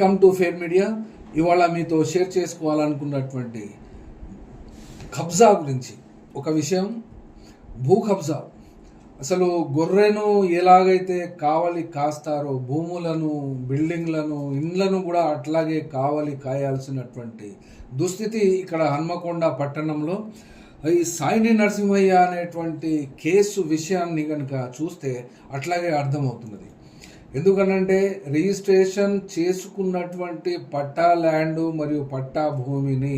Welcome to fair media ఇవాళ మీతో share చేసుకోవాలనుకున్నటువంటి కబ్జా గురించి. ఒక విషయం భూ కబ్జా. అసలు గొర్రెను ఎలాగైతే కావలి కాస్తారో భూములను బిల్డింగ్లను ఇండ్లను కూడా అట్లాగే కావలి కాయాల్సినటువంటి దుస్థితి ఇక్కడ హన్మకొండ పట్టణంలో. ఈ సాయిని నరసింహయ్య అనేటువంటి కేసు విషయాన్ని కనుక చూస్తే అట్లాగే అర్థమవుతున్నది. ఎందుకనంటే రిజిస్ట్రేషన్ చేసుకున్నటువంటి పట్టా ల్యాండ్ మరియు పట్టా భూమిని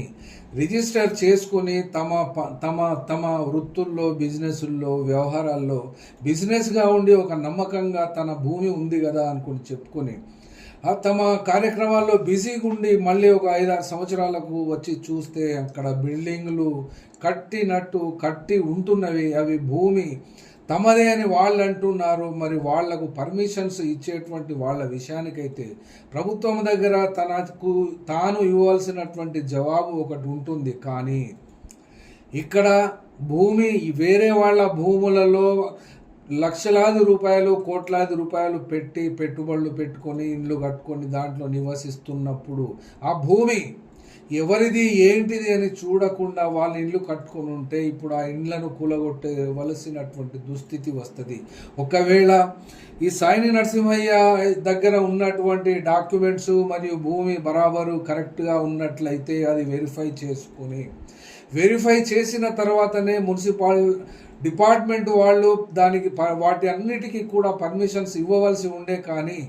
రిజిస్టర్ చేసుకొని తమ ప- తమ తమ వృత్తుల్లో బిజినెస్ల్లో వ్యవహారాల్లో బిజినెస్గా ఉండి ఒక నమ్మకంగా తన భూమి ఉంది కదా అనుకుని చెప్పుకొని ఆ తమ కార్యక్రమాల్లో బిజీగా ఉండి మళ్ళీ ఒక ఐదారు సంవత్సరాలకు వచ్చి చూస్తే అక్కడ బిల్డింగ్లు కట్టినట్టు కట్టి ఉంటున్నవి. అవి భూమి తమదే అని వాళ్ళు అంటున్నారు మరి వాళ్ళకు పర్మిషన్స్ ఇచ్చేటువంటి వాళ్ళ విషయానికైతే ప్రభుత్వం దగ్గర తనకు తాను ఇవ్వాల్సినటువంటి జవాబు ఒకటి ఉంటుంది. కానీ ఇక్కడ భూమి వేరే వాళ్ళ భూములలో లక్షలాది రూపాయలు కోట్లాది రూపాయలు పెట్టి పెట్టుబడులు పెట్టుకొని ఇండ్లు కట్టుకొని దాంట్లో నివసిస్తున్నప్పుడు ఆ భూమి ఎవరిది ఏంటిది అని చూడకుండా వాళ్ళ ఇండ్లు కట్టుకొని ఉంటే ఇప్పుడు ఆ ఇండ్లను కూలగొట్టవలసినటువంటి దుస్థితి వస్తుంది. ఒకవేళ ఈ సాయిని నరసింహయ్య దగ్గర ఉన్నటువంటి డాక్యుమెంట్స్ మరియు భూమి బరాబరు కరెక్ట్గా ఉన్నట్లయితే అది వెరిఫై చేసుకొని వెరిఫై చేసిన తర్వాతనే మున్సిపల్ డిపార్ట్మెంట్ వాళ్ళు దానికి వాటి అన్నిటికీ కూడా పర్మిషన్స్ ఇవ్వవలసి ఉండే కానీ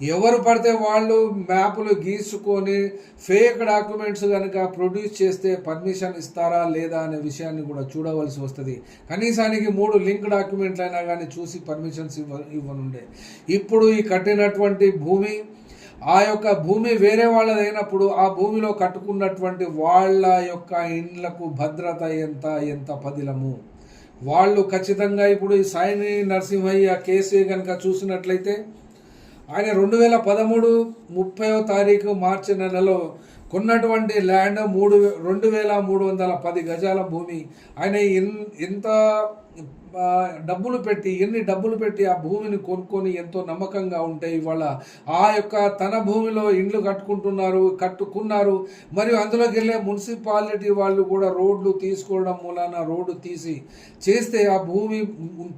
ఎవరు పడితే వాళ్ళు మ్యాపులు గీసుకొని ఫేక్ డాక్యుమెంట్స్ కనుక ప్రొడ్యూస్ చేస్తే పర్మిషన్ ఇస్తారా లేదా అనే విషయాన్ని కూడా చూడవలసి వస్తుంది. కనీసానికి మూడు లింక్ డాక్యుమెంట్లు అయినా కానీ చూసి పర్మిషన్స్ ఇవ్వ ఇవ్వనుండే. ఇప్పుడు ఈ కట్టినటువంటి భూమి ఆ యొక్క భూమి వేరే వాళ్ళదైనప్పుడు ఆ భూమిలో కట్టుకున్నటువంటి వాళ్ళ యొక్క ఇండ్లకు భద్రత ఎంత ఎంత పదిలము? వాళ్ళు ఖచ్చితంగా ఇప్పుడు ఈ సాయిని నరసింహయ్య కేసీ కనుక చూసినట్లయితే ఆయన రెండు వేల పదమూడు ముప్పైవ తారీఖు మార్చి నెలలో కొన్నటువంటి ల్యాండ్ మూడు రెండు వేల మూడు వందల పది గజాల భూమి. ఆయన ఎన్ ఎంత డబ్బులు పెట్టి ఎన్ని డబ్బులు పెట్టి ఆ భూమిని కొనుక్కొని ఎంతో నమ్మకంగా ఉంటే ఇవాళ ఆ యొక్క తన భూమిలో ఇండ్లు కట్టుకుంటున్నారు కట్టుకున్నారు. మరియు అందులోకి వెళ్ళే మున్సిపాలిటీ వాళ్ళు కూడా రోడ్లు తీసుకోవడం మూలాన రోడ్డు తీసి చేస్తే ఆ భూమి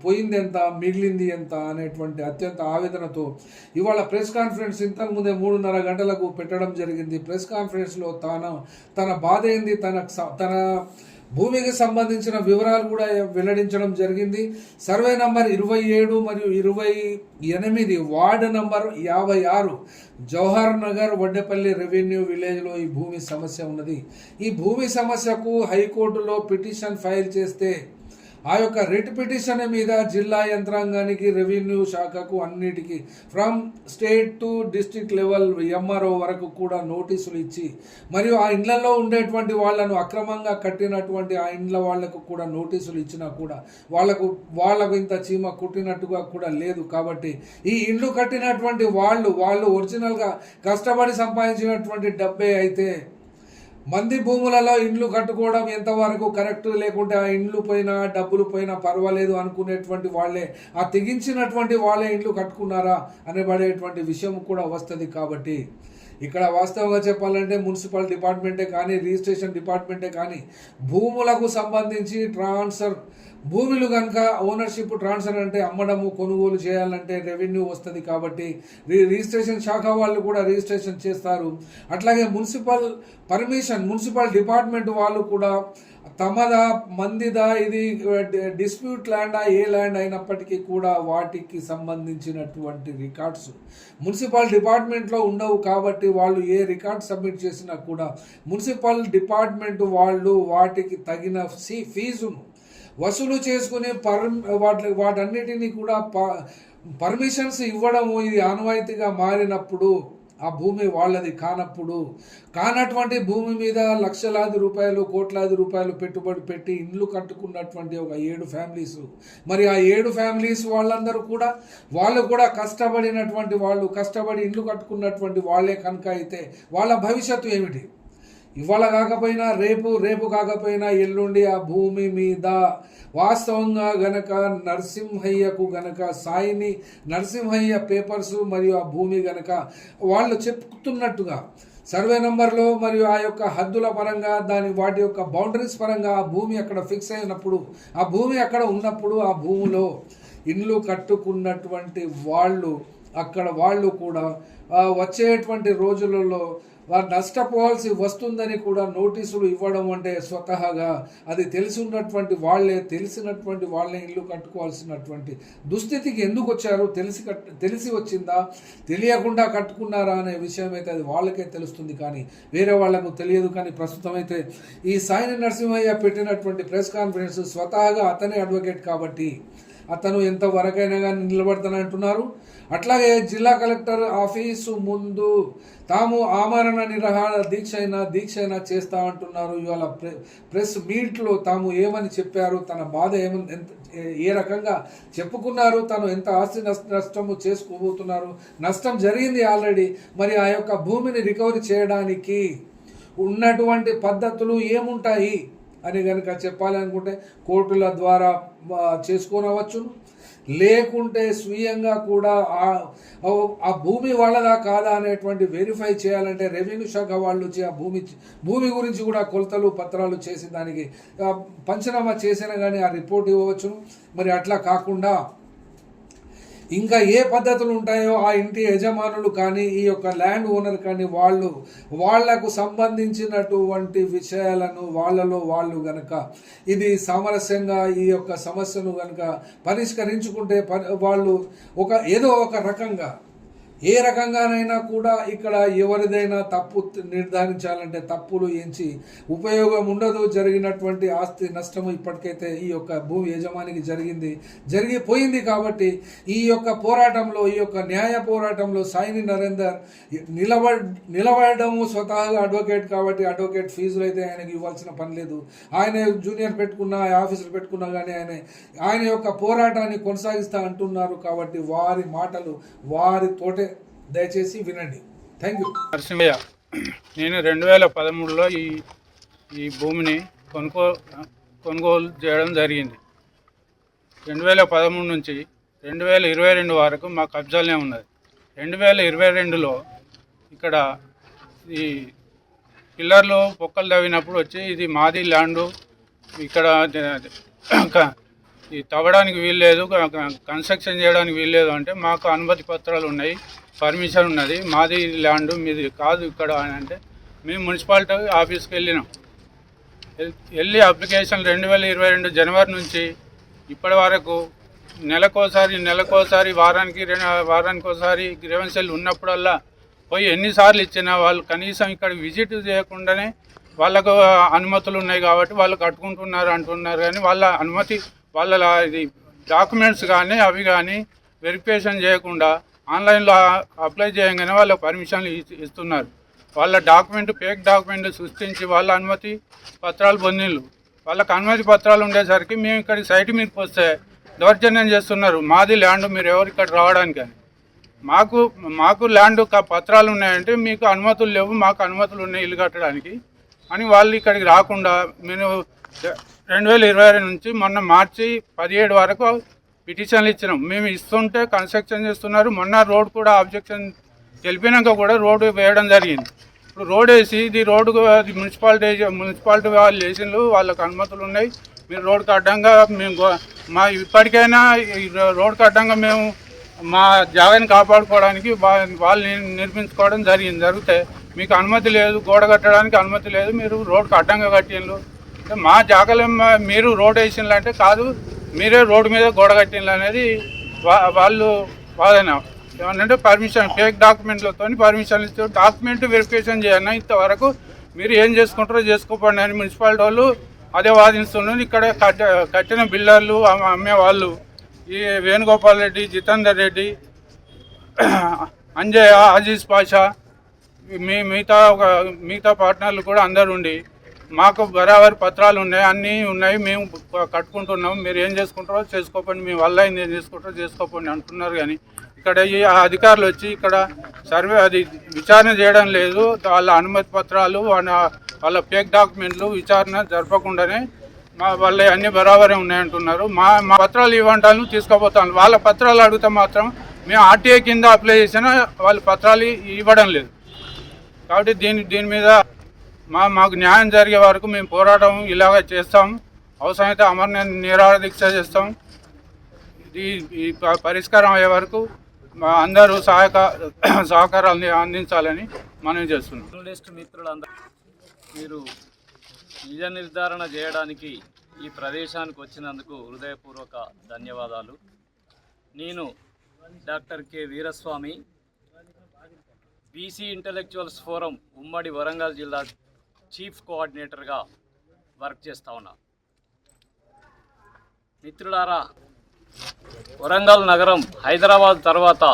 పోయింది ఎంత మిగిలింది ఎంత అనేటువంటి అత్యంత ఆవేదనతో ఇవాళ ప్రెస్ కాన్ఫరెన్స్ ఇంతకు ముందే మూడున్నర గంటలకు పెట్టడం జరిగింది. ప్రెస్ కాన్ఫరెన్స్లో తాను తన బాధ ఏంది? తన స- తన భూమికి సంబంధించిన వివరాలు కూడా వెల్లడించడం జరిగింది. సర్వే నంబర్ ఇరవై ఏడు మరియు ఇరవై ఎనిమిది వార్డు నంబర్ యాభై ఆరు జవహర్ నగర్ వడ్డేపల్లి రెవెన్యూ విలేజ్లో ఈ భూమి సమస్య ఉన్నది. ఈ భూమి సమస్యకు హైకోర్టులో పిటిషన్ ఫైల్ చేస్తే ఆ యొక్క రిట్ పిటిషన్ మీద జిల్లా యంత్రాంగానికి రెవెన్యూ శాఖకు అన్నిటికీ from state to district level MRO వరకు కూడా నోటీసులు ఇచ్చి మరియు ఆ ఇండ్లలో ఉండేటువంటి వాళ్ళను అక్రమంగా కట్టినటువంటి ఆ ఇండ్ల వాళ్ళకు కూడా నోటీసులు ఇచ్చినా కూడా వాళ్ళకు వాళ్ళకు ఇంత చీమ కుట్టినట్టుగా కూడా లేదు. కాబట్టి ఈ ఇండ్లు కట్టినటువంటి వాళ్ళు వాళ్ళు ఒరిజినల్గా కష్టపడి సంపాదించినటువంటి డబ్బే అయితే మంది భూములలో ఇండ్లు కట్టుకోవడం ఎంతవరకు కరెక్ట్? లేకుంటే ఆ ఇండ్లు పోయినా డబ్బులు పోయినా పర్వాలేదు అనుకునేటువంటి వాళ్ళే. ఆ తెగించినటువంటి వాళ్ళే ఇండ్లు కట్టుకున్నారా అనబడేటువంటి విషయం కూడా వస్తుంది కాబట్టి. ఇక్కడ వాస్తవంగా చెప్పాలంటే మున్సిపల్ డిపార్ట్మెంటే కానీ రిజిస్ట్రేషన్ డిపార్ట్మెంటే కానీ భూములకు సంబంధించి ట్రాన్స్ఫర్ భూములు కనుక ఓనర్షిప్ ట్రాన్స్ఫర్ అంటే అమ్మడము కొనుగోలు చేయాలంటే రెవెన్యూ వస్తుంది కాబట్టి రి- రిజిస్ట్రేషన్ శాఖ వాళ్ళు కూడా రిజిస్ట్రేషన్ చేస్తారు. అట్లాగే మున్సిపల్ పర్మిషన్ మున్సిపల్ డిపార్ట్మెంట్ వాళ్ళు కూడా తమదా మందిదా ఇది డిస్ప్యూట్ ల్యాండా ఏ ల్యాండ్ అయినప్పటికీ కూడా వాటికి సంబంధించినటువంటి రికార్డ్స్ మున్సిపల్ డిపార్ట్మెంట్లో ఉండవు కాబట్టి వాళ్ళు ఏ రికార్డ్ సబ్మిట్ చేసినా కూడా మున్సిపల్ డిపార్ట్మెంట్ వాళ్ళు వాటికి తగిన ఫీ ఫీజును వసూలు చేసుకుని పర్ వాటి వాటన్నిటినీ కూడా ప పర్మిషన్స్ ఇవ్వడము ఇది ఆనవాయితీగా మారినప్పుడు ఆ భూమి వాళ్ళది కానప్పుడు కానటువంటి భూమి మీద లక్షలాది రూపాయలు కోట్లాది రూపాయలు పెట్టుబడి పెట్టి ఇండ్లు కట్టుకున్నటువంటి ఒక ఏడు ఫ్యామిలీస్. మరి ఆ ఏడు ఫ్యామిలీస్ వాళ్ళందరూ కూడా వాళ్ళు కూడా కష్టపడినటువంటి వాళ్ళు కష్టపడి ఇండ్లు కట్టుకున్నటువంటి వాళ్ళే కనుక అయితే వాళ్ళ భవిష్యత్తు ఏమిటి? ఇవాళ కాకపోయినా రేపు రేపు కాకపోయినా ఎల్లుండి ఆ భూమి మీద వాస్తవంగా గనక నరసింహయ్యకు గనక సాయిని నరసింహయ్య పేపర్స్ మరియు ఆ భూమి గనక వాళ్ళు చెప్తున్నట్టుగా సర్వే నంబర్లో మరియు ఆ యొక్క హద్దుల పరంగా దాని వాటి యొక్క బౌండరీస్ పరంగా ఆ భూమి అక్కడ ఫిక్స్ అయినప్పుడు ఆ భూమి అక్కడ ఉన్నప్పుడు ఆ భూమిలో ఇండ్లు కట్టుకున్నటువంటి వాళ్ళు అక్కడ వాళ్ళు కూడా వచ్చేటువంటి రోజులలో వారు నష్టపోవాల్సి వస్తుందని కూడా నోటీసులు ఇవ్వడం అంటే స్వతహాగా అది తెలిసి ఉన్నటువంటి వాళ్ళే తెలిసినటువంటి వాళ్ళే ఇల్లు కట్టుకోవాల్సినటువంటి దుస్థితికి ఎందుకు వచ్చారు తెలిసి కట్ తెలిసి వచ్చిందా? తెలియకుండా కట్టుకున్నారా అనే విషయం అయితే అది వాళ్ళకే తెలుస్తుంది కానీ వేరే వాళ్ళకు తెలియదు కానీ ప్రస్తుతం అయితే ఈ సాయిని నరసింహయ్య పెట్టినటువంటి ప్రెస్ కాన్ఫరెన్స్ స్వతహాగా అతనే అడ్వకేట్ కాబట్టి అతను ఎంత వరకైనా కానీ నిలబడతానంటున్నారు. అట్లాగే జిల్లా కలెక్టర్ ఆఫీసు ముందు తాము ఆమరణ నిరహార దీక్ష అయినా దీక్ష అయినా చేస్తా అంటున్నారు ఇవాళ ప్రె ప్రెస్ మీట్లో తాము ఏమని చెప్పారు తన బాధ ఏమని ఎంత ఏ- ఏ రకంగా చెప్పుకున్నారు తను ఎంత ఆస్తి నష్ట నష్టము చేసుకోబోతున్నారు. నష్టం జరిగింది ఆల్రెడీ. మరి ఆ యొక్క భూమిని రికవరీ చేయడానికి ఉన్నటువంటి పద్ధతులు ఏముంటాయి? అని కనుక చెప్పాలనుకుంటే కోర్టుల ద్వారా చేసుకోనవచ్చును లేకుంటే స్వీయంగా కూడా ఆ భూమి వాళ్ళదా కాదా అనేటువంటి వెరిఫై చేయాలంటే రెవెన్యూ శాఖ వాళ్ళు వచ్చి ఆ భూమి భూమి గురించి కూడా కొలతలు పత్రాలు చేసి దానికి పంచనామా చేసినా కానీ ఆ రిపోర్ట్ ఇవ్వవచ్చును. మరి అట్లా కాకుండా ఇంకా ఏ పద్ధతులు ఉంటాయో ఆ ఇంటి యజమానులు కానీ ఈ యొక్క ల్యాండ్ ఓనర్ కానీ వాళ్ళు వాళ్ళకు సంబంధించినటువంటి విషయాలను వాళ్ళలో వాళ్ళు గనక ఇది సామరస్యంగా ఈ యొక్క సమస్యను గనక పరిష్కరించుకుంటే వాళ్ళు ఒక ఏదో ఒక రకంగా ఏ రకంగానైనా కూడా ఇక్కడ ఎవరిదైనా తప్పు నిర్ధారించాలంటే తప్పులు ఎంచి ఉపయోగం ఉండదు జరిగినటువంటి ఆస్తి నష్టము ఇప్పటికైతే ఈ యొక్క భూమి యజమానికి జరిగింది. జరిగిపోయింది కాబట్టి ఈ యొక్క పోరాటంలో ఈ యొక్క న్యాయ పోరాటంలో సాయిని నరేందర్ నిలబ నిలబడము స్వతహాగా అడ్వకేట్ కాబట్టి అడ్వకేట్ ఫీజులు అయితే ఆయనకి ఇవ్వాల్సిన పని లేదు. ఆయన జూనియర్ పెట్టుకున్నా ఆఫీసులు పెట్టుకున్నా కానీ ఆయన ఆయన యొక్క పోరాటాన్ని కొనసాగిస్తా అంటున్నారు కాబట్టి వారి మాటలు వారి తోటే దయచేసి వినండి. థ్యాంక్ యూ నరసింహయ్య నేను రెండు వేల పదమూడులో ఈ ఈ భూమిని కొనుగో కొనుగోలు చేయడం జరిగింది. రెండు వేల పదమూడు నుంచి రెండు వేల ఇరవై రెండు వరకు మా కబ్జాలనే ఉన్నది. రెండు వేల ఇరవై రెండులో ఇక్కడ ఈ పిల్లర్లు పొక్కలు తవ్వినప్పుడు వచ్చి ఇది మాది ల్యాండు ఇక్కడ ఈ తవ్వడానికి వీల్లేదు కన్స్ట్రక్షన్ చేయడానికి వీల్లేదు అంటే మాకు అనుమతి పత్రాలు ఉన్నాయి. పర్మిషన్ ఉన్నది. మాది ల్యాండ్ మీది కాదు ఇక్కడ అని అంటే మేము మున్సిపాలిటీ ఆఫీస్కి వెళ్ళినాం. వెళ్ళి అప్లికేషన్ రెండు వేల ఇరవై రెండు జనవరి నుంచి ఇప్పటి వరకు నెలకోసారి నెలకోసారి వారానికి రెండు వారానికి ఒకసారి గ్రీవెన్సీలు ఉన్నప్పుడల్లా పోయి ఎన్నిసార్లు ఇచ్చినా వాళ్ళు కనీసం ఇక్కడ విజిట్ చేయకుండానే వాళ్ళకు అనుమతులు ఉన్నాయి కాబట్టి వాళ్ళు కట్టుకుంటున్నారు అంటున్నారు కానీ వాళ్ళ అనుమతి వాళ్ళ ఇది డాక్యుమెంట్స్ కానీ అవి కానీ వెరిఫికేషన్ చేయకుండా ఆన్లైన్లో అప్లై చేయగానే వాళ్ళ పర్మిషన్లు ఇ- ఇస్తున్నారు. వాళ్ళ డాక్యుమెంట్ ఫేక్ డాక్యుమెంట్ సృష్టించి వాళ్ళ అనుమతి పత్రాలు పొందిళ్ళు. వాళ్ళకి అనుమతి పత్రాలు ఉండేసరికి మేము ఇక్కడికి సైట్ మీదకి వస్తే దౌర్జన్యం చేస్తున్నారు. మాది ల్యాండ్ మీరు ఎవరు ఇక్కడ రావడానికి అని. మాకు మాకు ల్యాండ్ పత్రాలు ఉన్నాయంటే మీకు అనుమతులు లేవు మాకు అనుమతులు ఉన్నాయి ఇల్లు కట్టడానికి అని వాళ్ళు ఇక్కడికి రాకుండా మేము రెండు వేల ఇరవై నుంచి మొన్న మార్చి పదిహేడు వరకు పిటిషన్లు ఇచ్చినాం. మేము ఇస్తుంటే కన్స్ట్రక్షన్ చేస్తున్నారు. మొన్న రోడ్ కూడా ఆబ్జెక్షన్ తెలిపినాక కూడా రోడ్డు వేయడం జరిగింది. ఇప్పుడు రోడ్ వేసి ఇది రోడ్డు మున్సిపాలిటీ మున్సిపాలిటీ వాళ్ళు వేసిండ్రు. వాళ్ళకి అనుమతులు ఉన్నాయి. మీరు రోడ్డుకి అడ్డంగా మేము మా ఇప్పటికైనా ఈ రోడ్డుకి అడ్డంగా మేము మా జాగాని కాపాడుకోవడానికి వాళ్ళు నిర్మించుకోవడం జరిగింది. జరిగితే మీకు అనుమతి లేదు. గోడ కట్టడానికి అనుమతి లేదు. మీరు రోడ్డుకి అడ్డంగా కట్టిండ్రు. అంటే మా జాగాలో మా- మీరు రోడ్ వేసిండ్రు అంటే కాదు. మీరే రోడ్డు మీద గోడ కట్టిండ్రు అనేది వా- వాళ్ళు వాదన. ఏమన్నంటే పర్మిషన్ ఫేక్ డాక్యుమెంట్లతో పర్మిషన్ ఇస్తే డాక్యుమెంట్ వెరిఫికేషన్ చేయన్న ఇంతవరకు మీరు ఏం చేసుకుంటారో చేసుకోపండి అని మున్సిపాలిటీ వాళ్ళు అదే వాదిస్తున్నారు. ఇక్కడ కట్ట కట్టిన బిల్డర్లు అమ్మ- అమ్మే వాళ్ళు ఈ వేణుగోపాల్ రెడ్డి జితేందర్ రెడ్డి అంజయ్య అజీజ్ పాషా మీ మిగతా ఒక మిగతా పార్ట్నర్లు కూడా అందరు ఉండి మాకు బరాబరి పత్రాలు ఉన్నాయి అన్నీ ఉన్నాయి. మేము కట్టుకుంటున్నాం. మీరు ఏం చేసుకుంటారో చేసుకోకండి మీ వల్ల అయింది ఏం చేసుకుంటారో చేసుకోకండి అంటున్నారు కానీ ఇక్కడ ఈ అధికారులు వచ్చి ఇక్కడ సర్వే అది విచారణ చేయడం లేదు. వాళ్ళ అనుమతి పత్రాలు వాళ్ళ వాళ్ళ ఫేక్ డాక్యుమెంట్లు విచారణ జరపకుండానే మా వాళ్ళ అన్ని బరాబరే ఉన్నాయంటున్నారు. మా మా పత్రాలు ఇవ్వంటాను తీసుకుపోతాను. వాళ్ళ పత్రాలు అడిగితే మాత్రం మేము ఆర్టీఐ కింద అప్లై చేసినా వాళ్ళ పత్రాలు ఇవ్వడం లేదు. కాబట్టి దీని దీని మీద మా మాకు న్యాయం జరిగే వరకు మేము పోరాటం ఇలాగ చేస్తాం. అవసరమైతే అమరణ నిరాహార దీక్ష చేస్తాం. ఇది ఈ పరిష్కారం అయ్యే వరకు మా అందరూ సహాయక సహకారాన్ని అందించాలని మనం చేస్తున్నాం. జర్నలిస్ట్ మిత్రులందరూ మీరు నిజ నిర్ధారణ చేయడానికి ఈ ప్రదేశానికి వచ్చినందుకు హృదయపూర్వక ధన్యవాదాలు. నేను doctor K. Veeraswamy BC intellectuals forum ఉమ్మడి వరంగల్ జిల్లా చీఫ్ కోఆర్డినేటర్గా వర్క్ చేస్తా ఉన్నా. మిత్రులారా వరంగల్ నగరం హైదరాబాద్ తర్వాత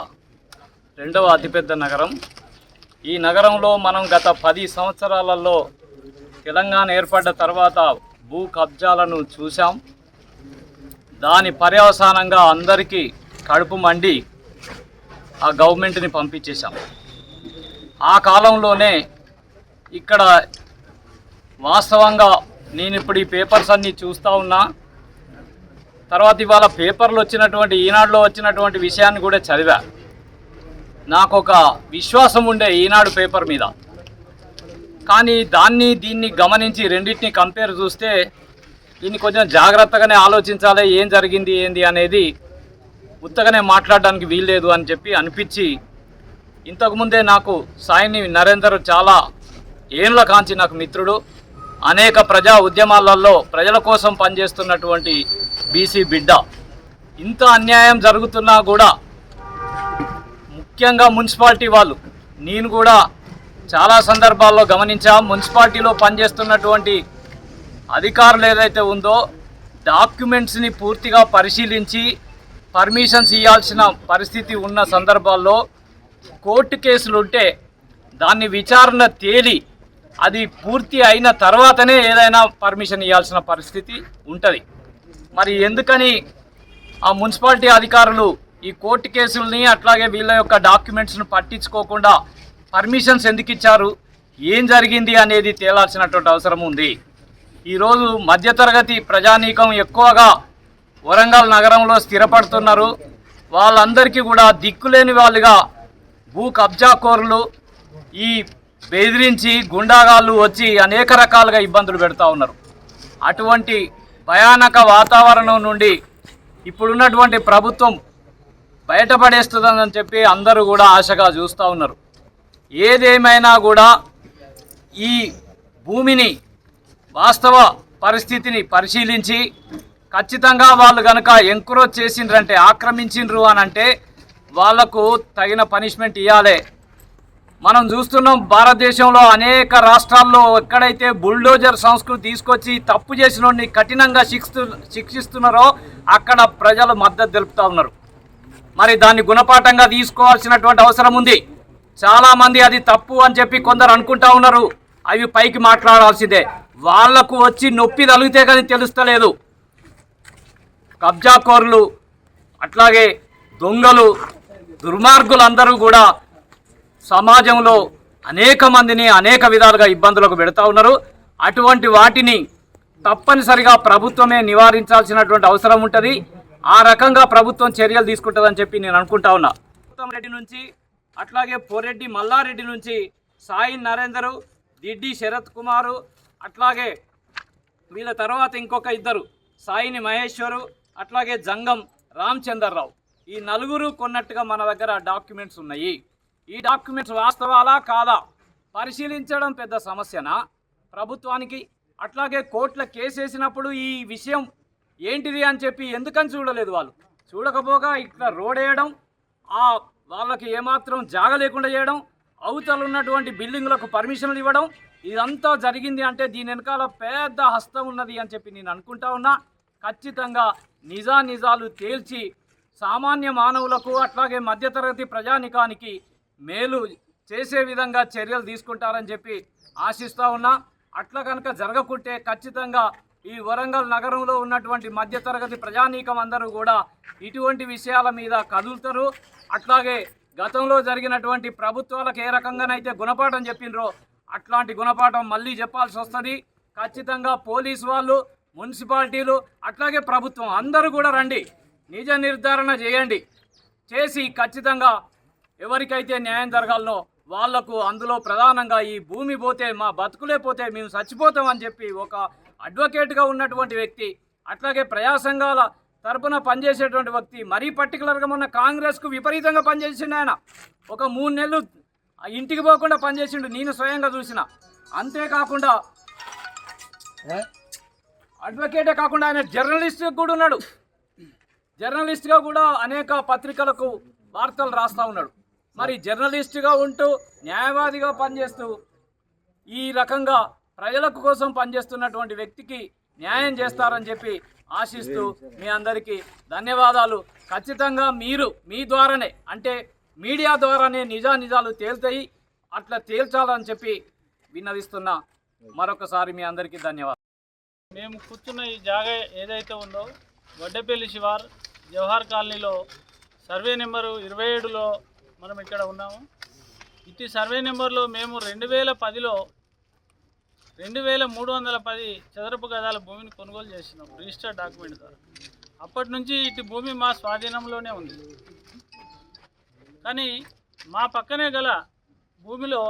రెండవ అతిపెద్ద నగరం. ఈ నగరంలో మనం గత పది సంవత్సరాలలో తెలంగాణ ఏర్పడ్డ తర్వాత భూ కబ్జాలను చూసాం దాని పర్యవసానంగా అందరికీ కడుపు మండి ఆ గవర్నమెంట్ని పంపించేశాం. ఆ కాలంలోనే ఇక్కడ వాస్తవంగా నేను ఇప్పుడు ఈ పేపర్స్ అన్నీ చూస్తూ ఉన్నా తర్వాత ఇవాళ పేపర్లు వచ్చినటువంటి ఈనాడులో వచ్చినటువంటి విషయాన్ని కూడా చదివా. నాకు ఒక విశ్వాసం ఉండే ఈనాడు పేపర్ మీద. కానీ దాన్ని దీన్ని గమనించి రెండింటిని కంపేర్ చూస్తే దీన్ని కొంచెం జాగ్రత్తగానే ఆలోచించాలి ఏం జరిగింది ఏంది అనేది ఉత్తగానే మాట్లాడడానికి వీల్లేదు అని చెప్పి అనిపించి ఇంతకుముందే నాకు సాయిని నరేందర్ చాలా ఏండ్ల కాంచి నాకు మిత్రుడు. అనేక ప్రజా ఉద్యమాలలో ప్రజల కోసం పనిచేస్తున్నటువంటి బీసీ బిడ్డ. ఇంత అన్యాయం జరుగుతున్నా కూడా ముఖ్యంగా మున్సిపాలిటీ వాళ్ళు. నేను కూడా చాలా సందర్భాల్లో గమనించా మున్సిపాలిటీలో పనిచేస్తున్నటువంటి అధికారులు ఏదైతే ఉందో డాక్యుమెంట్స్ని పూర్తిగా పరిశీలించి పర్మిషన్స్ ఇవ్వాల్సిన పరిస్థితి ఉన్న సందర్భాల్లో కోర్టు కేసులు ఉంటే దాన్ని విచారణ తేలి అది పూర్తి అయిన తర్వాతనే ఏదైనా పర్మిషన్ ఇవ్వాల్సిన పరిస్థితి ఉంటుంది. మరి ఎందుకని ఆ మున్సిపాలిటీ అధికారులు ఈ కోర్టు కేసుల్ని అట్లాగే వీళ్ళ యొక్క డాక్యుమెంట్స్ను పట్టించుకోకుండా పర్మిషన్స్ ఎందుకు ఇచ్చారు? ఏం జరిగింది అనేది తేలాల్సినటువంటి అవసరం ఉంది. ఈరోజు మధ్యతరగతి ప్రజానీకం ఎక్కువగా వరంగల్ నగరంలో స్థిరపడుతున్నారు. వాళ్ళందరికీ కూడా దిక్కులేని వాళ్ళుగా భూ కబ్జాకోరులు ఈ బెదిరించి గుండాగాళ్ళు వచ్చి అనేక రకాలుగా ఇబ్బందులు పెడతా ఉన్నారు. అటువంటి భయానక వాతావరణం నుండి ఇప్పుడున్నటువంటి ప్రభుత్వం బయటపడేస్తుందని చెప్పి అందరూ కూడా ఆశగా చూస్తూ ఉన్నారు. ఏదేమైనా కూడా ఈ భూమిని వాస్తవ పరిస్థితిని పరిశీలించి ఖచ్చితంగా వాళ్ళు కనుక ఎంక్రోచ్ చేసిండ్రంటే ఆక్రమించిండ్రు అని అంటే వాళ్ళకు తగిన పనిష్మెంట్ ఇవ్వాలి మనం చూస్తున్నాం భారతదేశంలో అనేక రాష్ట్రాల్లో ఎక్కడైతే బుల్డోజర్ సంస్కృతి తీసుకొచ్చి తప్పు చేసిన కఠినంగా శిక్షిస్తు శిక్షిస్తున్నారో అక్కడ ప్రజలు మద్దతు తెలుపుతూ ఉన్నారు. మరి దాన్ని గుణపాఠంగా తీసుకోవాల్సినటువంటి అవసరం ఉంది. చాలామంది అది తప్పు అని చెప్పి కొందరు అనుకుంటా ఉన్నారు. అవి పైకి మాట్లాడాల్సిందే. వాళ్ళకు వచ్చి నొప్పి తగిలితే కానీ తెలుస్తలేదు. కబ్జాకోరులు అట్లాగే దొంగలు దుర్మార్గులందరూ కూడా సమాజంలో అనేక మందిని అనేక విధాలుగా ఇబ్బందులకు పెడతా ఉన్నారు. అటువంటి వాటిని తప్పనిసరిగా ప్రభుత్వమే నివారించాల్సినటువంటి అవసరం ఉంటుంది. ఆ రకంగా ప్రభుత్వం చర్యలు తీసుకుంటుందని చెప్పి నేను అనుకుంటా ఉన్నా. ఉత్తమ్ రెడ్డి నుంచి అట్లాగే పోరెడ్డి మల్లారెడ్డి నుంచి సాయి నరేందరు దిడ్డి శరత్ కుమారు అట్లాగే వీళ్ళ తర్వాత ఇంకొక ఇద్దరు సాయిని మహేశ్వరు అట్లాగే జంగం రామచందర్రావు. ఈ నలుగురు కొన్నట్టుగా మన దగ్గర డాక్యుమెంట్స్ ఉన్నాయి. ఈ డాక్యుమెంట్స్ వాస్తవాలా కాదా? పరిశీలించడం పెద్ద సమస్యనా? ప్రభుత్వానికి అట్లాగే కోర్టుల కేసు వేసినప్పుడు ఈ విషయం ఏంటిది అని చెప్పి ఎందుకని చూడలేదు వాళ్ళు? చూడకపోగా ఇట్లా రోడ్ వేయడం ఆ వాళ్ళకి ఏమాత్రం జాగ లేకుండా చేయడం అవతల ఉన్నటువంటి బిల్డింగులకు పర్మిషన్లు ఇవ్వడం ఇదంతా జరిగింది అంటే దీని వెనకాల పెద్ద హస్తం ఉన్నది అని చెప్పి నేను అనుకుంటా ఉన్నా. ఖచ్చితంగా నిజా నిజాలు తేల్చి సామాన్య మానవులకు అట్లాగే మధ్యతరగతి ప్రజానికానికి మేలు చేసే విధంగా చర్యలు తీసుకుంటారని చెప్పి ఆశిస్తూ ఉన్నా. అట్లా కనుక జరగకుంటే ఖచ్చితంగా ఈ వరంగల్ నగరంలో ఉన్నటువంటి మధ్యతరగతి ప్రజానీకం అందరూ కూడా ఇటువంటి విషయాల మీద కదులుతారు. అట్లాగే గతంలో జరిగినటువంటి ప్రభుత్వాలకు ఏ రకంగానైతే గుణపాఠం చెప్పిండ్రో అట్లాంటి గుణపాఠం మళ్ళీ చెప్పాల్సి వస్తుంది. ఖచ్చితంగా పోలీస్ వాళ్ళు మున్సిపాలిటీలు అట్లాగే ప్రభుత్వం అందరూ కూడా రండి. నిజ నిర్ధారణ చేయండి. చేసి ఖచ్చితంగా ఎవరికైతే న్యాయం జరగాలనో వాళ్ళకు అందులో ప్రధానంగా ఈ భూమి పోతే మా బతుకులే పోతే మేము చచ్చిపోతామని చెప్పి ఒక అడ్వకేట్గా ఉన్నటువంటి వ్యక్తి అట్లాగే ప్రజా సంఘాల తరపున పనిచేసేటువంటి వ్యక్తి మరీ పర్టికులర్గా మొన్న కాంగ్రెస్కు విపరీతంగా పనిచేసిండు ఆయన. ఒక మూడు నెలలు ఇంటికి పోకుండా పనిచేసిండు నేను స్వయంగా చూసిన. అంతేకాకుండా అడ్వకేటే కాకుండా ఆయన జర్నలిస్ట్ కూడా ఉన్నాడు. జర్నలిస్ట్గా కూడా అనేక పత్రికలకు వార్తలు రాస్తూ ఉన్నాడు. మరి జర్నలిస్ట్గా ఉంటూ న్యాయవాదిగా పనిచేస్తూ ఈ రకంగా ప్రజలకు కోసం పనిచేస్తున్నటువంటి వ్యక్తికి న్యాయం చేస్తారని చెప్పి ఆశిస్తూ మీ అందరికీ ధన్యవాదాలు. ఖచ్చితంగా మీరు మీ ద్వారానే అంటే మీడియా ద్వారానే నిజా నిజాలు తేల్తాయి. అట్లా తేల్చాలని చెప్పి విన్నవిస్తున్నా. మరొకసారి మీ అందరికీ ధన్యవాదాలు. మేము కూర్చున్న ఈ జాగా ఏదైతే ఉందో వడ్డెపల్లి శివార్ జవహర్ కాలనీలో సర్వే నెంబరు ఇరవై ఏడులో మనం ఇక్కడ ఉన్నాము. ఇట్టి సర్వే నెంబర్లో మేము రెండు వేల పదిలో రెండు వేల మూడు వందల పది చదరపు గదాల భూమిని కొనుగోలు చేసినాం రిజిస్టర్డ్ డాక్యుమెంట్ ద్వారా. అప్పటి నుంచి ఇటు భూమి మా స్వాధీనంలోనే ఉంది. కానీ మా పక్కనే గల భూమిలో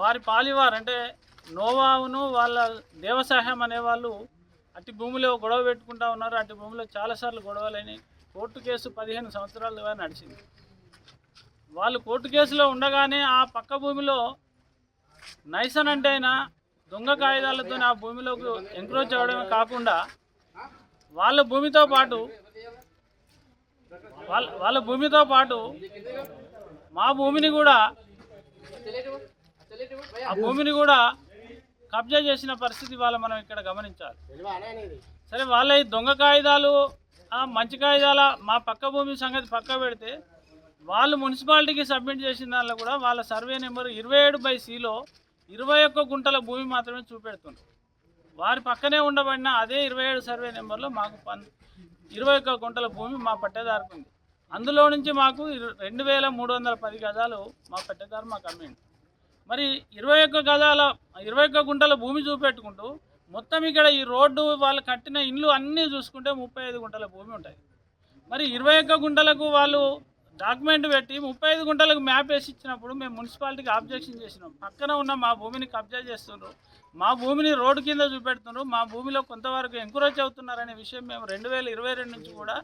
వారి పాలివారు అంటే నోవావును వాళ్ళ దేవసాహ్యం అనేవాళ్ళు అట్టి భూమిలో గొడవ పెట్టుకుంటా ఉన్నారు. అట్టి భూమిలో చాలాసార్లు గొడవలేని కోర్టు కేసు పదిహేను సంవత్సరాలుగా నడిచింది. వాళ్ళు కోర్టు కేసులో ఉండగానే ఆ పక్క భూమిలో నైసన్ అంటే అయినా దొంగ కాగితాలతో ఆ భూమిలోకి ఎంక్రోచ్ అవ్వడమే కాకుండా వాళ్ళ భూమితో పాటు వాళ్ళ వాళ్ళ భూమితో పాటు మా భూమిని కూడా ఆ భూమిని కూడా కబ్జా చేసిన పరిస్థితి వాళ్ళ మనం ఇక్కడ గమనించాలి. సరే వాళ్ళ ఈ దొంగ కాగితాలు ఆ మంచి కాగితాల మా పక్క భూమి సంగతి పక్క పెడితే వాళ్ళు మున్సిపాలిటీకి సబ్మిట్ చేసిన దానిలో కూడా వాళ్ళ సర్వే నెంబర్ ఇరవై ఏడు బై సిలో ఇరవై ఒక్క గుంటల భూమి మాత్రమే చూపెడుతుంది వారి పక్కనే ఉండబడిన అదే ఇరవై ఏడు సర్వే నెంబర్లో మాకు పన్ ఇరవై ఒక్క గుంటల భూమి మా పట్టేదారికి ఉంది. అందులో నుంచి మాకు రెండు వేల మూడు వందల పది గజాలు మా పెట్టేదారు మాకు అమ్మింది మరి ఇరవై ఒక్క గజాల ఇరవై ఒక్క గుంటల భూమి చూపెట్టుకుంటూ మొత్తం ఇక్కడ ఈ రోడ్డు వాళ్ళు కట్టిన ఇండ్లు అన్నీ చూసుకుంటే ముప్పై ఐదు గుంటల భూమి ఉంటుంది మరి ఇరవై ఒక్క గుంటలకు వాళ్ళు డాక్యుమెంట్ పెట్టి ముప్పై ఐదు గుంటలకు మ్యాప్ వేసి ఇచ్చినప్పుడు మేము మున్సిపాలిటీకి ఆబ్జెక్షన్ చేసినాం. పక్కన ఉన్న మా భూమిని కబ్జా చేస్తున్నారు మా భూమిని రోడ్డు కింద చూపెడుతున్నారు మా భూమిలో కొంతవరకు ఎంకరేజ్ అవుతున్నారనే విషయం మేము రెండు వేల ఇరవై రెండు నుంచి కూడా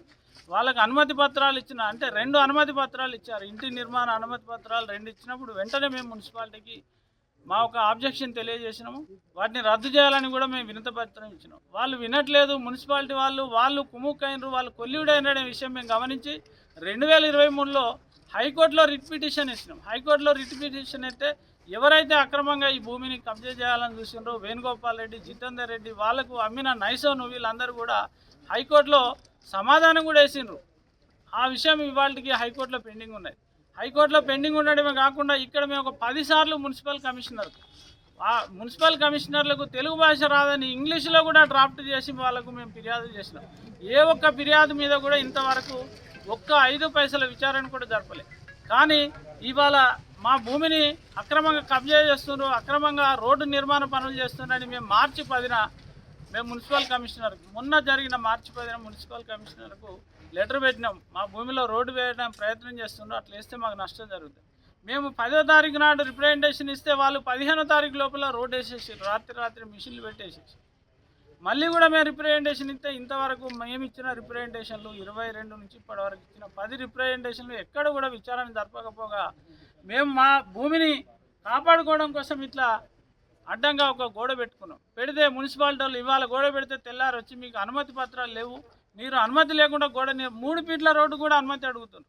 వాళ్ళకి అనుమతి పత్రాలు ఇచ్చిన అంటే రెండు అనుమతి పత్రాలు ఇచ్చారు. ఇంటి నిర్మాణ అనుమతి పత్రాలు రెండు ఇచ్చినప్పుడు వెంటనే మేము మున్సిపాలిటీకి మా ఒక ఆబ్జెక్షన్ తెలియజేసినాము. వాటిని రద్దు చేయాలని కూడా మేము వినత పత్రం ఇచ్చినాం. వాళ్ళు వినట్లేదు. మున్సిపాలిటీ వాళ్ళు వాళ్ళు కుముక్కైనరు వాళ్ళు కొల్లివిడైన విషయం మేము గమనించి రెండు వేల ఇరవై మూడులో హైకోర్టులో రిట్ పిటిషన్ ఇచ్చినాం. హైకోర్టులో రిట్ పిటిషన్ అయితే ఎవరైతే అక్రమంగా ఈ భూమిని కబ్జా చేయాలని చూసినారో వేణుగోపాల్ రెడ్డి జితేందర్ రెడ్డి వాళ్ళకు అమ్మిన నైసోను వీళ్ళందరూ కూడా హైకోర్టులో సమాధానం కూడా వేసిండ్రు. ఆ విషయం ఇవాళకి హైకోర్టులో పెండింగ్ ఉన్నది. హైకోర్టులో పెండింగ్ ఉండడమే కాకుండా ఇక్కడ మేము ఒక పదిసార్లు మున్సిపల్ కమిషనర్ ఆ మున్సిపల్ కమిషనర్లకు తెలుగు భాష రాదని ఇంగ్లీష్లో కూడా డ్రాఫ్ట్ చేసి వాళ్ళకు మేము ఫిర్యాదు చేసినాం. ఏ ఒక్క ఫిర్యాదు మీద కూడా ఇంతవరకు ఒక్క ఐదు పైసల విచారణ కూడా జరపలేదు కానీ ఇవాళ మా భూమిని అక్రమంగా కబ్జా చేస్తున్నారు అక్రమంగా రోడ్డు నిర్మాణ పనులు చేస్తున్నారని మేము మార్చి పదిన మేము మున్సిపల్ కమిషనర్ మొన్న జరిగిన మార్చి పదిన మున్సిపల్ కమిషనర్కు లెటర్ పెట్టినాం. మా భూమిలో రోడ్డు వేయడానికి ప్రయత్నం చేస్తున్నారు అట్లా వేస్తే మాకు నష్టం జరుగుతుంది మేము పదో తారీఖు నాడు రిప్రజెంటేషన్ ఇస్తే వాళ్ళు పదిహేనో తారీఖు లోపల రోడ్ వేసేసారు రాత్రి రాత్రి మిషన్లు పెట్టేసేసి మళ్ళీ కూడా మేము రిప్రజెంటేషన్ ఇస్తే ఇంతవరకు మేము ఇచ్చిన రిప్రజెంటేషన్లు ఇరవై రెండు నుంచి ఇప్పటివరకు ఇచ్చిన పది రిప్రజెంటేషన్లు ఎక్కడ కూడా విచారణ జరపకపోగా మేము మా భూమిని కాపాడుకోవడం కోసం ఇట్లా అడ్డంగా ఒక గోడ పెట్టుకున్నాం. పెడితే మున్సిపాలిటీ వాళ్ళు ఇవాళ గోడ పెడితే తెల్లారి వచ్చి మీకు అనుమతి పత్రాలు లేవు. మీరు అనుమతి లేకుండా గోడ మూడు ఫీట్ల రోడ్డు కూడా అనుమతి అడుగుతున్నారు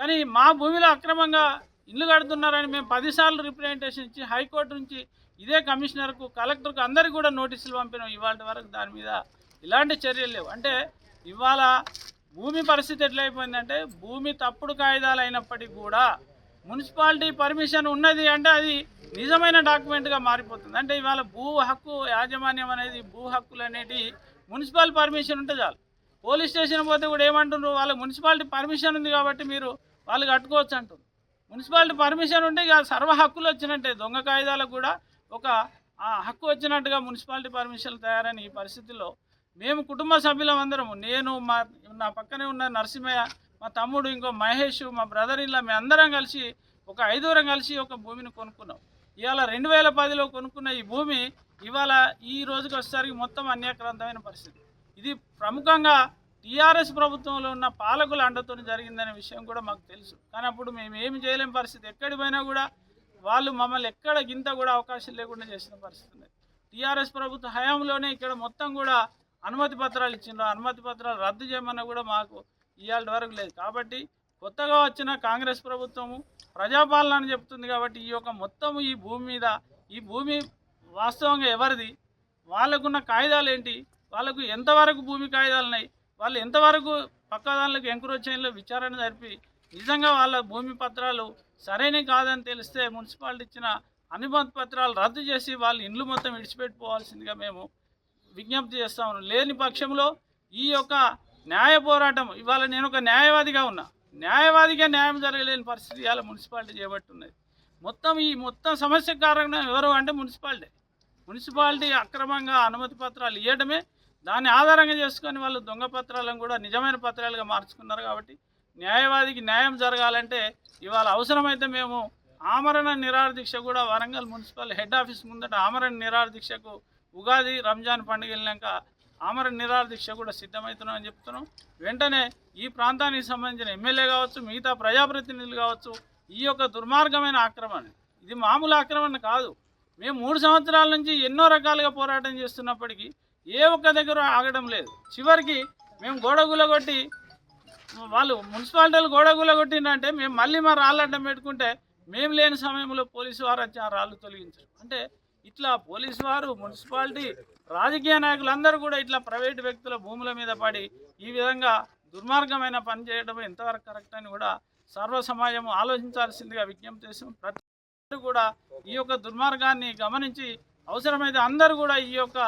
కానీ మా భూమిలో అక్రమంగా ఇల్లు కడుతున్నారని మేము పదిసార్లు రిప్రజెంటేషన్ ఇచ్చి హైకోర్టు నుంచి ఇదే కమిషనర్కు కలెక్టర్కు అందరికీ కూడా నోటీసులు పంపినాం ఇవాళ వరకు దాని మీద ఇలాంటి చర్యలు లేవు. అంటే ఇవాళ భూమి పరిస్థితి ఎట్లయిపోయిందంటే భూమి తప్పుడు కాగితాలు అయినప్పటికీ కూడా మున్సిపాలిటీ పర్మిషన్ ఉన్నది అంటే అది నిజమైన డాక్యుమెంట్గా మారిపోతుంది. అంటే ఇవాళ భూ హక్కు యాజమాన్యం అనేది భూ హక్కులు అనేటి మున్సిపల్ పర్మిషన్ ఉంటే చాలు. పోలీస్ స్టేషన్ పోతే కూడా ఏమంటున్నారు? వాళ్ళ మున్సిపాలిటీ పర్మిషన్ ఉంది కాబట్టి మీరు వాళ్ళు కట్టుకోవచ్చు అంటారు మున్సిపాలిటీ పర్మిషన్ ఉంటే ఇక సర్వ హక్కులు వచ్చినట్టే దొంగ కాగితాలకు కూడా ఒక ఆ, హక్కు వచ్చినట్టుగా మున్సిపాలిటీ పర్మిషన్లు తయారైన ఈ పరిస్థితుల్లో మేము కుటుంబ సభ్యులం అందరము నేను మా నా పక్కనే ఉన్న నరసింహయ్య మా తమ్ముడు ఇంకో మహేష్ మా బ్రదర్ ఇలా మేము అందరం కలిసి ఒక ఐదుగురం కలిసి ఒక భూమిని కొనుక్కున్నాం. ఇవాళ రెండు వేల పదిలో కొనుక్కున్న ఈ భూమి ఇవాళ ఈ రోజుకి వచ్చేసరికి మొత్తం అన్యాక్రాంతమైన పరిస్థితి. ఇది ప్రముఖంగా టీఆర్ఎస్ ప్రభుత్వంలో ఉన్న పాలకుల అండతో జరిగిందనే విషయం కూడా మాకు తెలుసు. కానీ అప్పుడు మేము ఏమి చేయలేని పరిస్థితి. ఎక్కడి పోయినా కూడా వాళ్ళు మమ్మల్ని ఎక్కడ గింత కూడా అవకాశం లేకుండా చేసిన పరిస్థితి టీఆర్ఎస్ ప్రభుత్వ హయాంలోనే ఇక్కడ మొత్తం కూడా అనుమతి పత్రాలు ఇచ్చిండ్రు. అనుమతి పత్రాలు రద్దు చేయమన్నా కూడా మాకు ఇవాళ వరకు లేదు. కాబట్టి కొత్తగా వచ్చిన కాంగ్రెస్ ప్రభుత్వము ప్రజాపాలన అని చెప్తుంది కాబట్టి ఈ యొక్క మొత్తం ఈ భూమి మీద ఈ భూమి వాస్తవంగా ఎవరిది? వాళ్ళకున్న కాగితాలు ఏంటి? వాళ్ళకు ఎంతవరకు భూమి కాగితాలు ఉన్నాయి? వాళ్ళు ఎంతవరకు పక్కదారులకు చేయడంలో విచారణ జరిపి నిజంగా వాళ్ళ భూమి పత్రాలు సరైన కాదని తెలిస్తే మున్సిపాలిటీ ఇచ్చిన అనుమతి పత్రాలు రద్దు చేసి వాళ్ళ ఇండ్లు మొత్తం విడిచిపెట్టుకోవాల్సిందిగా మేము విజ్ఞప్తి చేస్తాము లేని పక్షంలో ఈ యొక్క న్యాయ పోరాటం ఇవాళ నేను ఒక న్యాయవాదిగా ఉన్నా. న్యాయవాదిగా న్యాయం జరగలేని పరిస్థితి ఇవాళ మున్సిపాలిటీ చేపట్టున్నది మొత్తం ఈ మొత్తం సమస్య కారణం ఎవరు అంటే మున్సిపాలిటీ. మున్సిపాలిటీ అక్రమంగా అనుమతి పత్రాలు ఇవ్వడమే దాన్ని ఆధారంగా చేసుకొని వాళ్ళు దొంగ పత్రాలను కూడా నిజమైన పత్రాలుగా మార్చుకున్నారు కాబట్టి న్యాయవాదికి న్యాయం జరగాలంటే ఇవాళ అవసరమైతే మేము ఆమరణ నిరాహార దీక్ష కూడా వరంగల్ మున్సిపల్ హెడ్ ఆఫీస్ ముందట ఆమరణ నిరాహార దీక్షకు ఉగాది రంజాన్ పండుగ వెళ్ళాక ఆమరణ నిరాహార దీక్ష కూడా సిద్ధమవుతున్నామని చెప్తున్నాం. వెంటనే ఈ ప్రాంతానికి సంబంధించిన ఎమ్మెల్యే కావచ్చు మిగతా ప్రజాప్రతినిధులు కావచ్చు ఈ యొక్క దుర్మార్గమైన ఆక్రమణ. ఇది మామూలు ఆక్రమణ కాదు. మేము మూడు సంవత్సరాల నుంచి ఎన్నో రకాలుగా పోరాటం చేస్తున్నప్పటికీ ఏ ఒక్క దగ్గర ఆగడం లేదు. చివరికి మేము గోడగుల కొట్టి వాళ్ళు మున్సిపాలిటీలు గోడగుల కొట్టిందంటే మేము మళ్ళీ మా రాళ్ళు అడ్డం పెట్టుకుంటే మేము లేని సమయంలో పోలీసు వారు వచ్చి ఆ రాళ్ళు తొలగించారు. అంటే ఇట్లా పోలీసు వారు మున్సిపాలిటీ రాజకీయ నాయకులందరూ కూడా ఇట్లా ప్రైవేటు వ్యక్తుల భూముల మీద పడి ఈ విధంగా దుర్మార్గమైన పని చేయడం ఎంతవరకు కరెక్ట్ అని కూడా సర్వ సమాజం ఆలోచించాల్సిందిగా విజ్ఞప్తి చేసాం ప్రతి కూడా ఈ యొక్క దుర్మార్గాన్ని గమనించి అవసరమైతే అందరూ కూడా ఈ యొక్క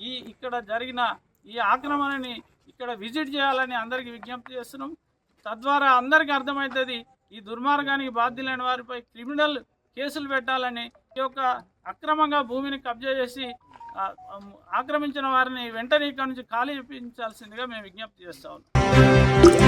ఈ ఇక్కడ జరిగిన ఈ ఆక్రమణని ఇక్కడ విజిట్ చేయాలని అందరికీ విజ్ఞప్తి చేస్తున్నాం. తద్వారా అందరికీ అర్థమవుతుంది ఈ దుర్మార్గానికి బాధ్యులైన వారిపై క్రిమినల్ కేసులు పెట్టాలని ఈ యొక్క అక్రమంగా భూమిని కబ్జా చేసి ఆక్రమించిన వారిని వెంటనే ఇక్కడ నుంచి ఖాళీ చేయించాల్సిందిగా మేము విజ్ఞప్తి చేస్తా ఉన్నాం.